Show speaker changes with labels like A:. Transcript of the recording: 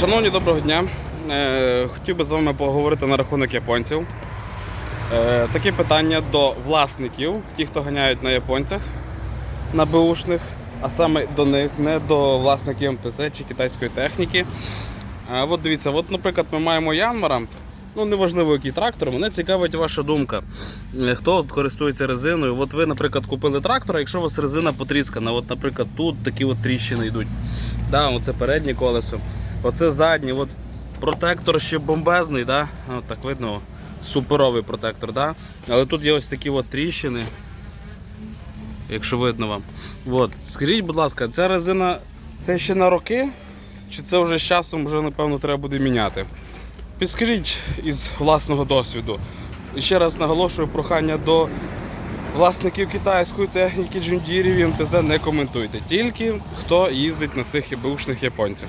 A: Шановні, доброго дня. Е, Хотів би з вами поговорити на рахунок японців. Е, Таке питання до власників, ті, хто ганяють на японцях, на беушних, а саме до них, не до власників МТЗ чи китайської техніки. От дивіться, от, наприклад, ми маємо Янмара. Ну, неважливо, який трактор, мене цікавить ваша думка. Е, Хто користується резиною? От ви, наприклад, купили трактор, а якщо у вас резина потріскана, от, наприклад, тут такі от тріщини йдуть. Да, оце переднє колесо. Оце заднє. От протектор ще бомбезний, да? От так видно, суперовий протектор, да? але тут є ось такі от тріщини, якщо видно вам. От. Скажіть, будь ласка, ця резина це ще на роки? Чи це вже з часом вже, напевно, треба буде міняти? Підскажіть із власного досвіду. І ще раз наголошую прохання до власників китайської техніки, джундірів і МТЗ не коментуйте. Тільки хто їздить на цих ібушних японцях.